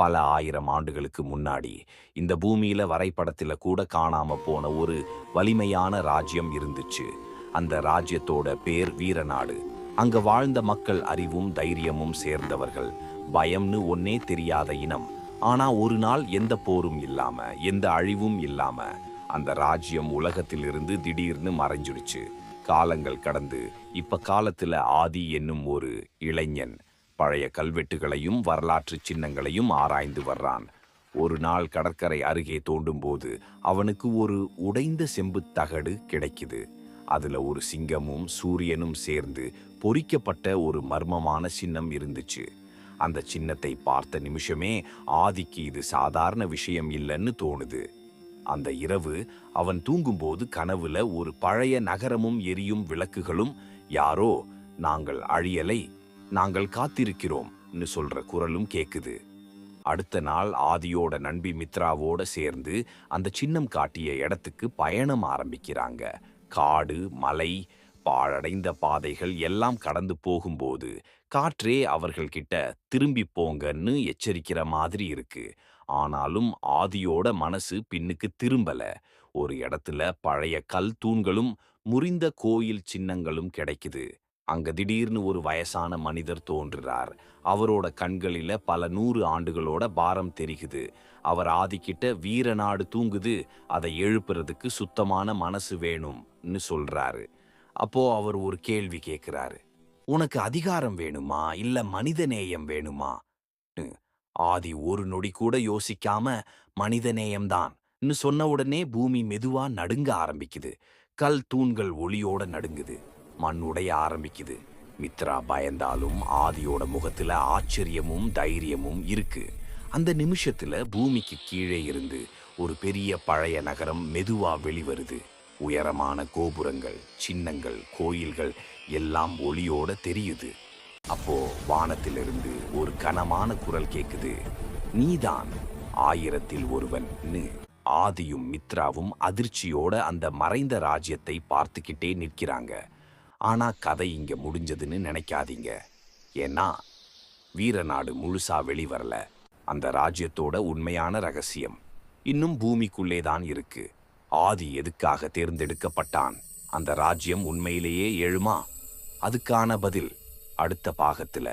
பல ஆயிரம் ஆண்டுகளுக்கு முன்னாடி இந்த பூமியில வரைபடத்துல கூட காணாம போன ஒரு வலிமையான ராஜ்யம் இருந்துச்சு. அந்த ராஜ்யத்தோட பேர் வீரநாடு. அங்க வாழ்ந்த மக்கள் அறிவும் தைரியமும் சேர்ந்தவர்கள். பயம்னு ஒன்னே தெரியாத இனம். ஆனா ஒரு நாள் எந்த போரும் இல்லாம எந்த அழிவும் இல்லாம அந்த ராஜ்யம் உலகத்திலிருந்து திடீர்னு மறைஞ்சிடுச்சு. காலங்கள் கடந்து இப்ப காலத்துல ஆதி என்னும் ஒரு இளைஞன் பழைய கல்வெட்டுகளையும் வரலாற்று சின்னங்களையும் ஆராய்ந்து வர்றான். ஒரு நாள் கடற்கரை அருகே தோண்டும்போது அவனுக்கு ஒரு உடைந்த செம்புத் தகடு கிடைக்குது. அதுல ஒரு சிங்கமும் சூரியனும் சேர்ந்து பொறிக்கப்பட்ட ஒரு மர்மமான சின்னம் இருந்துச்சு. அந்த சின்னத்தை பார்த்த நிமிஷமே ஆதிக்கு இது சாதாரண விஷயம் இல்லைன்னு தோணுது. அந்த இரவு அவன் தூங்கும்போது கனவுல ஒரு பழைய நகரமும் எரியும் விளக்குகளும் யாரோ நாங்கள் அழியலை நாங்கள் காத்திருக்கிறோம்னு சொல்ற குரலும் கேக்குது. அடுத்த நாள் ஆதியோட நண்பி மித்ராவோட சேர்ந்து அந்த சின்னம் காட்டிய இடத்துக்கு பயணம் ஆரம்பிக்கிறாங்க. காடு மலை பாழடைந்த பாதைகள் எல்லாம் கடந்து போகும்போது காற்றே அவர்கள் கிட்ட திரும்பி போங்கன்னு எச்சரிக்கிற மாதிரி இருக்கு. ஆனாலும் ஆதியோட மனசு பின்னுக்கு திரும்பல. ஒரு இடத்துல பழைய கல் தூண்களும் முறிந்த கோயில் சின்னங்களும் கிடைக்குது. அங்க திடீர்னு ஒரு வயசான மனிதர் தோன்றுறார். அவரோட கண்களில பல நூறு ஆண்டுகளோட பாரம் தெரிகுது. அவர் ஆதிக்கிட்ட வீரநாடு தூங்குது அதை எழுப்புறதுக்கு சுத்தமான மனசு வேணும்னு சொல்றாரு. அப்போ அவர் ஒரு கேள்வி கேட்கிறாரு உனக்கு அதிகாரம் வேணுமா? இல்ல மனிதநேயம் வேணுமா ஆதி ஒரு நொடி கூட யோசிக்காம மனிதநேயம்தான் சொன்ன உடனே பூமி மெதுவா நடுங்க ஆரம்பிக்குது. கல் தூண்கள் ஒளியோட நடுங்குது. மண் உடைய ஆரம்பிக்குது. மித்ரா பயந்தாலும் ஆதியோட முகத்துல ஆச்சரியமும் தைரியமும் இருக்கு. அந்த நிமிஷத்துல பூமிக்கு கீழே இருந்து ஒரு பெரிய பழைய நகரம் மெதுவா வெளிவருது. உயரமான கோபுரங்கள் சின்னங்கள் கோயில்கள் எல்லாம் ஒளியோட தெரியுது. அப்போ வானத்திலிருந்து ஒரு கனமான குரல் கேக்குது. நீதான் ஆயிரத்தில் ஒருவன்னு ஆதியும் மித்ராவும் அதிர்ச்சியோட அந்த மறைந்த ராஜ்யத்தை பார்த்துக்கிட்டே நிற்கிறாங்க. ஆனால் கதை இங்கே முடிஞ்சதுன்னு நினைக்காதீங்க. ஏன்னா வீரநாடு முழுசாக வெளிவரல. அந்த ராஜ்யத்தோட உண்மையான ரகசியம். இன்னும் பூமிக்குள்ளே தான் இருக்கு. ஆதி எதுக்காக தேர்ந்தெடுக்கப்பட்டான்? அந்த ராஜ்யம் உண்மையிலேயே எழுமா? அதுக்கான பதில் அடுத்த பாகத்தில்.